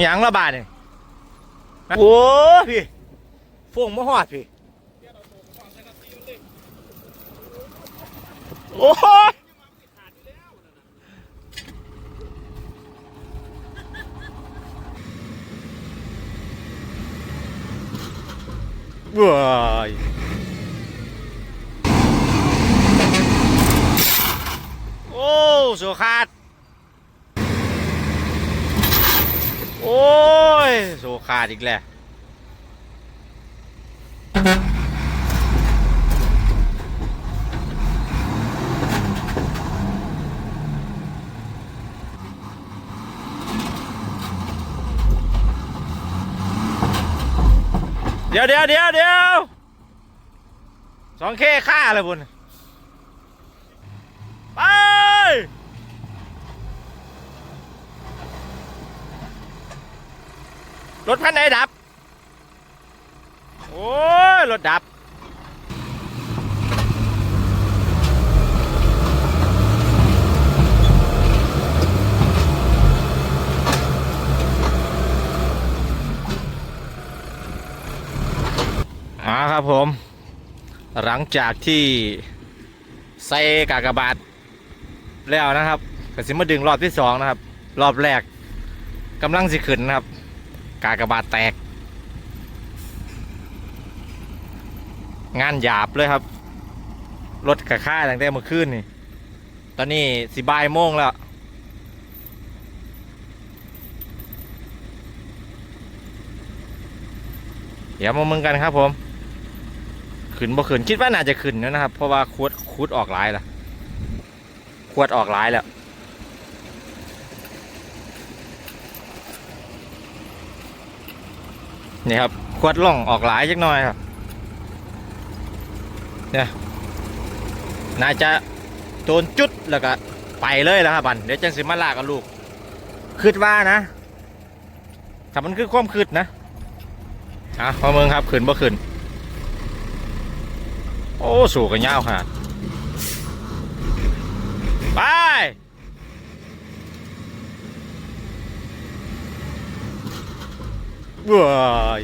หยังละบาทนี่โอ้พี่ฟงมาหอดพี่โอ้ยว้ายโอ้สุขาด โอ้ย โซขาดอีกแล้วเดี๋ยวเดี๋ยวเดี๋ยวเดี๋ยวสองเคค่าเลยบุญไป รถพันไหนดับ โอ้ย รถดับ อ่าครับผม หลังจากที่ใส่กากบาทแล้วนะครับก็สิมาดึงรอบที่สองนะครับ รอบแรกกำลังสิขึ้นนะครับ กากบาทแตก งานหยาบเลยครับ รถกระค่าตั้งแต่เมื่อคืนนี่ ตอนนี้สิบ่ายโมงแล้วเดี๋ยวมามึงกันครับผมขึ้นบ่ขึ้นคิดว่าน่าจะขึ้นนะครับ เพราะว่าขวดขวดออกหลายล้วขวดออกหลายแล้ว นี่ครับขวดล่องออกหลายจักหน่อยครับเนี่ยน่าจะโดนจุดแล้วก็ไปเลยแล้วครับบันเดี๋ยวจังสิมาลากกับลูกคืดว่านะถ้ามันคือความคืดนะอะพอเมืองครับขึ้นบ่ขึ้นโอ้ สูงกันยาวขนาดไป ว้าย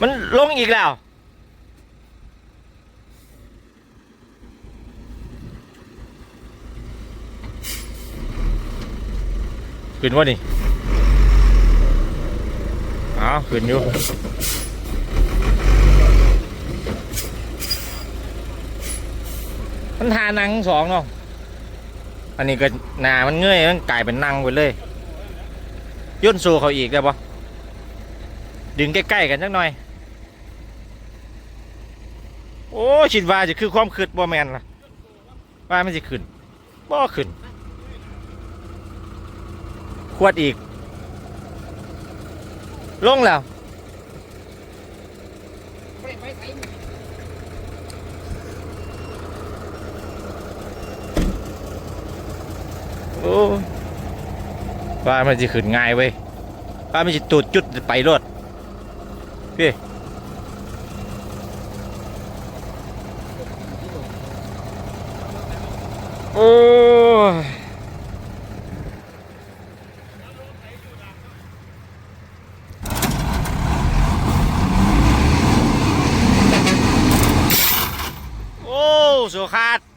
มันลงอีกแล้ว ขึ้นวะนี่อ้าวขึ้นอยู่มันทานังสองเนาะ อันนี้ก็หนามันเงยมันกลายเป็นนั่งไปเลย ย่นโซเขาอีกได้ปะดึงใกล้ๆกันจักหน่อย โอ้ชิดว่าจะคือความคืดบ่แมนล่ะ ว่ามันจะขึ้นบ่ขึ้น ขวดอีก ลงแล้ว โอ้ว่ามันจะขึ้นง่ายเว้ยว่ามันจะตูดจุดไปรถพี่โอ้โอ้สุขาด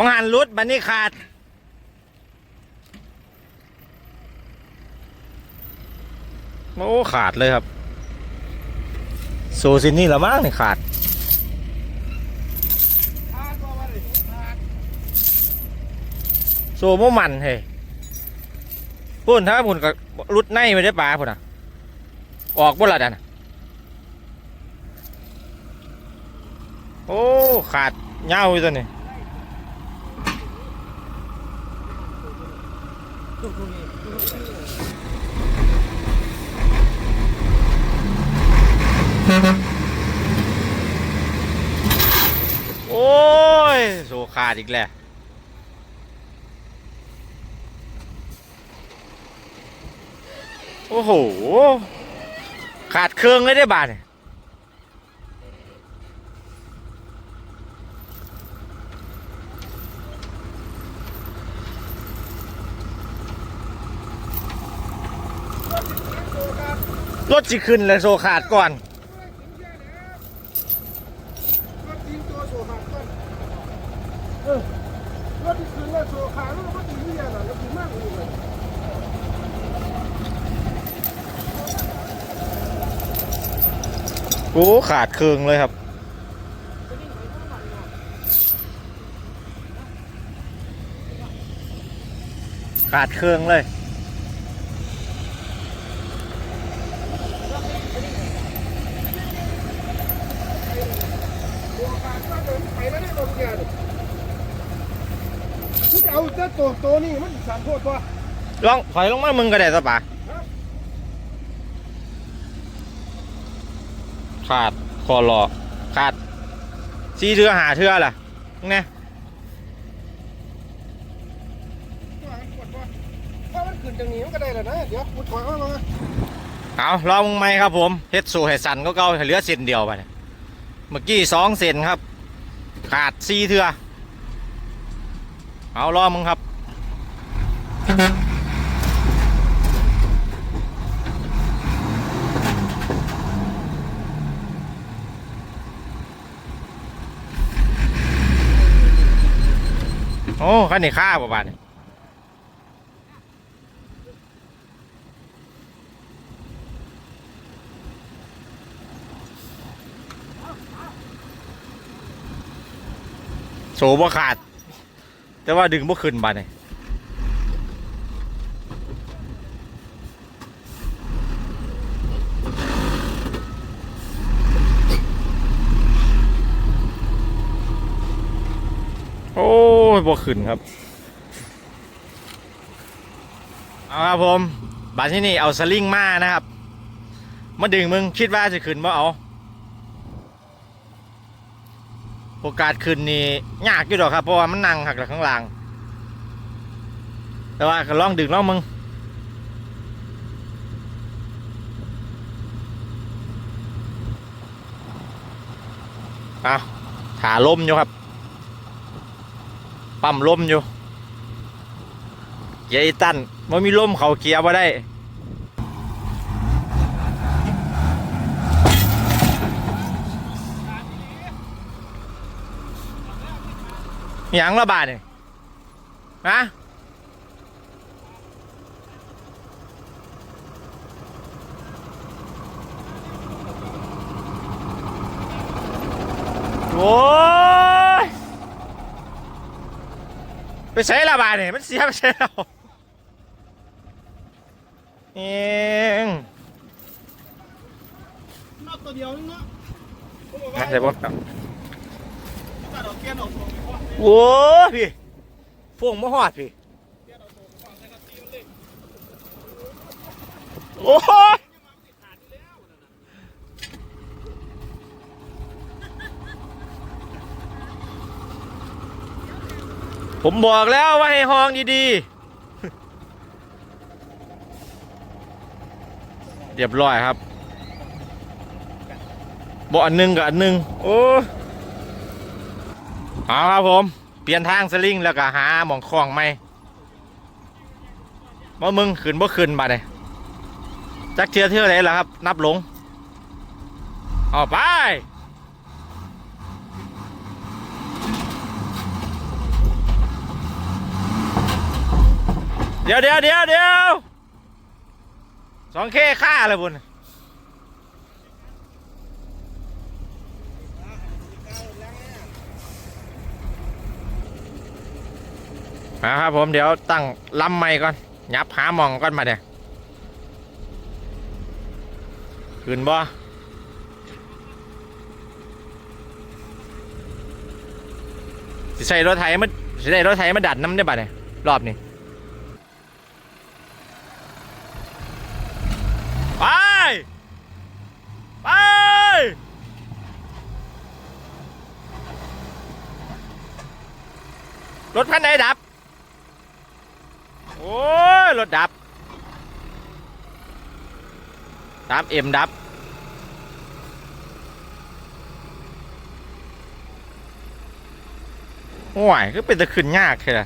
มังหันรุดบันนี้ขาด โอ้ ขาดเลยครับโซซินนี่ละมั้งนี่ขาด โซโมมันเฮ้พุ่นถ้าพุ่นกับรุดในไม่ได้ปลาพุ่นอะ ออกบ่ละดันน่ะโอ้ ขาดเงาอยู่ตัวนี้ โอ้ย โซขาดอีกแล้วโอ้โห ขาดเครื่องเลยได้บาทเนี่ย รถสิขึ้นเลยโซขาดก่อน รถทิ้งตัวโซขาดก่อนเออรถที่คืนแล้วโซขาดแล้วก็ทิ้งที่ยาน่ะแล้วทิ้งมากเลยโอ้ขาดเครื่องเลยครับ ขาดเครื่องเลย โซขาดก็เดินไป แล้วได้รถแกเนี่ยกูจะเอาแต่ตัวตัวนี้มันสามโทษตัวลองถอยลงมามึงก็ได้สปะขาดคอรอขาดซีเทือหาเทือล่ะเนี่ยถ้ามันขึ้นจากนี้มันก็ได้แล้วนะ เดี๋ยวกูถอยเข้ามาเอาลองมึงไหมครับผมเฮ็ดสู่เฮ็ดสันก็เก่าเหลือเส้นเดียวไปเนี่ยเมื่อกี้สองเส้นครับ ขาดซีเทือเอาล้อมึงครับ โอ้คันนี้ค่าประมานี้ โฉบ่ขาด แต่ว่าดึงบ่ขึ้นบาดนี่โอ้ยบ่ขึ้นครับ เอาครับผมบาดที่นี่เอาสลิงมานะครับ มาดึงมึงคิดว่าจะขึ้นบ่เอา โอกาสขึ้นนี่ยากอยู่ดอกครับเพราะว่ามันนั่งหักจากข้างล่าง แต่ว่าก็ลองดึงลองมึงเอาขาล้มอยู่ครับ ปั๊มล้มอยู่เกียร์ตันมันมีล้มเขาเกียร์มาได้ ยังละบาทเนี่ยฮะโอ้ยไปใช้ละบาทเนี่ยมันเสียไปใช้แล้วเองนอกตัวเดียวนึงเนาะนะเดี๋ยวผม ตัดออกเกียร์ออกตัวไปก่อน โอ้พี่พวงมะฮอดพี่โอ้ยผมบอกแล้วว่าให้ห้องดีๆเรียบร้อยครับบ่อันนึงกับอันหนึงโอ้ เอาครับผม เปลี่ยนทางสลิงแล้วก็หาหมองคลองไหมว่ามึงขึ้นบ่ขึ้นมาเลยจักเทียเท่าไหรล่ะครับ นับลงเอาไปเดี๋ยวเดี๋ยวเดี๋ยวเดี๋ยวสองเคค่าเลยบุญ นะครับผมเดี๋ยวตั้งลำไม่ก่อนยับหามองก่อนมาเดี๋ยขึ้นบ่สิใส่รถไถมันสิใส่รถไถมาดัดน้ำได้บ่เนี่ยรอบนี้ไปไปรถคันไหนดับ อ้ย รถดับตามเอ็มดับ ห่วยก็เป็นตะขึ้นยากเช่ไ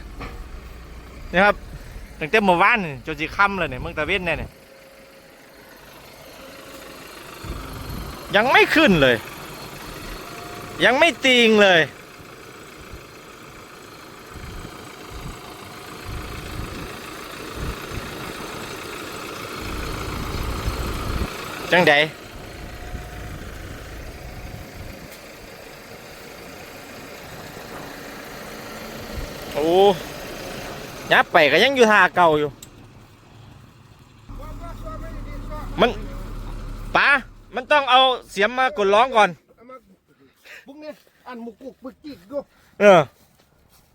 นะครับตั้งแต่เมื่อวานจนสีค่ำเลยเนี่ยเมืองตะเวนเนี่ยยังไม่ขึ้นเลย ยังไม่ติงเลย จังใดโอ้ยับไปก็ยังอยู่ท่าเก่าอยู่ว่าว่าซ้อไม่ดีซ้อมันป๋ามันต้องเอาเสียมมากดร้องก่อนเอามาบุ้งเนี่ยอันหมุกกุกบึกจิกดูเออ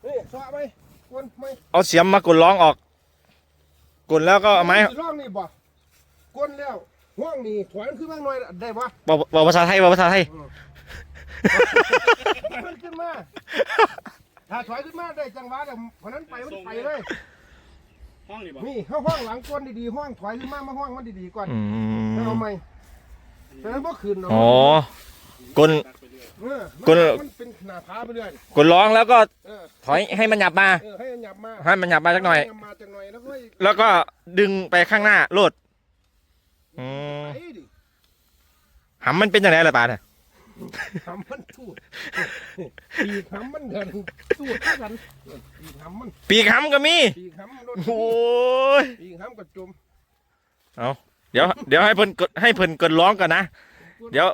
นี่ซ้อไหมกวนไหมเอาเสียมมากดร้องออก กดแล้วก็เอาไม้ร่องนี่บ่กวนแล้ว ห้องนี่ถอยมันขึ้นมาหน่อยได้ปะบอกบอกภาษาไทยบอกภาษาไทย ถอยมันขึ้นมา ถ้าถอยขึ้นมาได้จังหวะเดี๋ยวเพราะนั้นไปมันไปเลย ห้องนี่บอกนี่เข้าห้องหลังกวนดีๆห้องถอยขึ้นมามาห้องมันดีๆก่อนอืแล้วเอามไหมแต่นั้นบ่คืนเนาะอ๋อกดตักไปเรื่อยเออกวนมันเป็นหน้าผาไปเรื่อยกดร้องแล้วก็เออถอยให้มันหยับมา เออให้มันหยับมาให้มันหยับมาสักหน่อย ให้มันมาจักหน่อยแล้วก็แล้วก็ดึงไปข้างหน้าโลด อืมไปดิหำมันเป็นยังไงล่ะป๋าเนี่ยหำมันทูดปีกหำมันเดินทูดเข้ากันปีกหำมันปีกหำก็มี ปีกหำมันโดนโอ้ย ปีกหำก็จมเดี๋ยว เดี๋ยวให้เพิ่นกดให้เพิ่นกดร้องก่อนนะ เดี๋ยว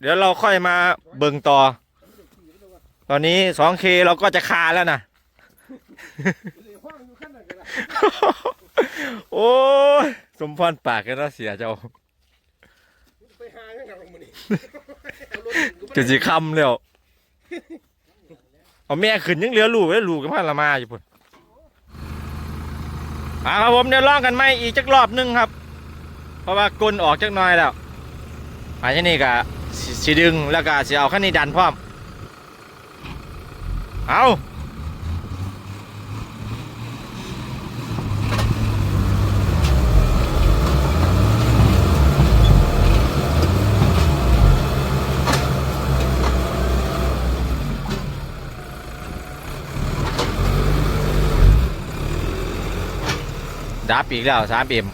เดี๋ยวเราค่อยมาเบิ่งต่อ ตอนนี้ 2K เราก็จะคาแล้วนะห้องอยู่ขั้นไหนกันล่ะโอ้ย สมพรปากกันแล้วเสียเจ้าไปหายังไงของมันนี่เอารถถึงก็ไม่จะได้สิคำแล้วเอาแม่ขึ้นยังเหลือลูกไว้ลูกกับพ่อละมาอยู่พุ่นอ่าครับผมเดี๋ยวลองกันไหมอีกจักรอบหนึงครับ เพราะว่ากลนออกจักหน่อยแล้วอันนี้นี่ก็สิสิดึงแล้วก็สิเอาขั้นนี้ดันพร้อม เอา ดับอีกแล้วสามเอ็ม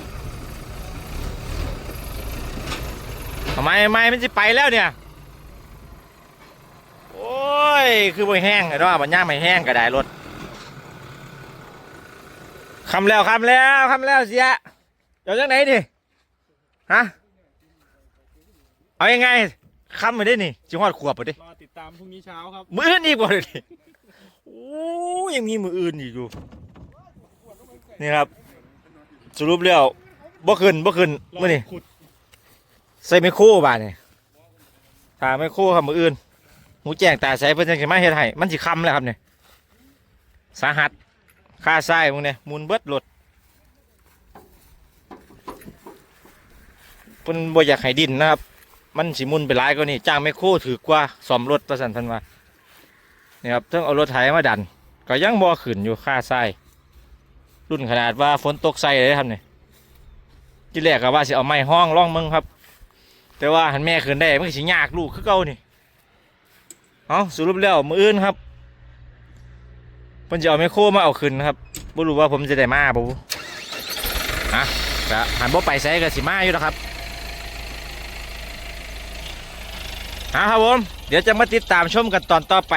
ทำไมทำไมมันจะไปแล้วเนี่ย โอ้ย คือบ่แห้งไอ้ดอกบัญญามไม่แห้งก็ได้รถคำแล้วคำแล้วคำแล้วเสียเดี๋ยวจังไหนดิฮะเอายังไงคำไปได้นี่จิฮอดขวบไปดิรอติดตามพรุ่งนี้เช้าครับ มืออื่นอีกบ่เลยดิโอ้ยยังมีมืออื่นอีกอยู่นี่ครับ สรุปแล้วบ่ขึ้นบ่ขึ้นรอมื้อนี่ขุดใส่ไมโครบาดนี่ถ้าไมโครครับมืออื่นหมูแจ้งตาใส่เพิ่นจังสิมาเฮ็ดให้มันสิคำแล้วครับเนี่ยสาหัสค่าไส้มึงเนี่ยหมุนเบิดรถเพิ่นบ่อยากให้ดินนะครับ มันสิหมุนไปหลายกว่านี้จ้างไมโครถือกว่าซ่อมรถประสันเพันว่านี่ครับต้องเอารถไถมาดัน ก็ยังบ่ขึ้นอยู่ค่าไส้ รุ่นขนาดว่าฝนตกใส่เลยครับเนี่ยที่แรกก็ว่าสิเอาไม้ห้องร่องมึงครับ แต่ว่าหันแม่ขึ้นได้มันก็สิยากลูกคือเก่านี่เอาสรุปแล้วมืออื่นครับเพิ่นจะเอาไมโครมาเอาขึ้นครับบ่รู้ว่าผมจะได้มาบ่บุฮะก็หันบ่ไปใส่ก็สิมาอยู่นะครับเอาครับผมเดี๋ยวจะมาติดตามชมกันตอนต่อไป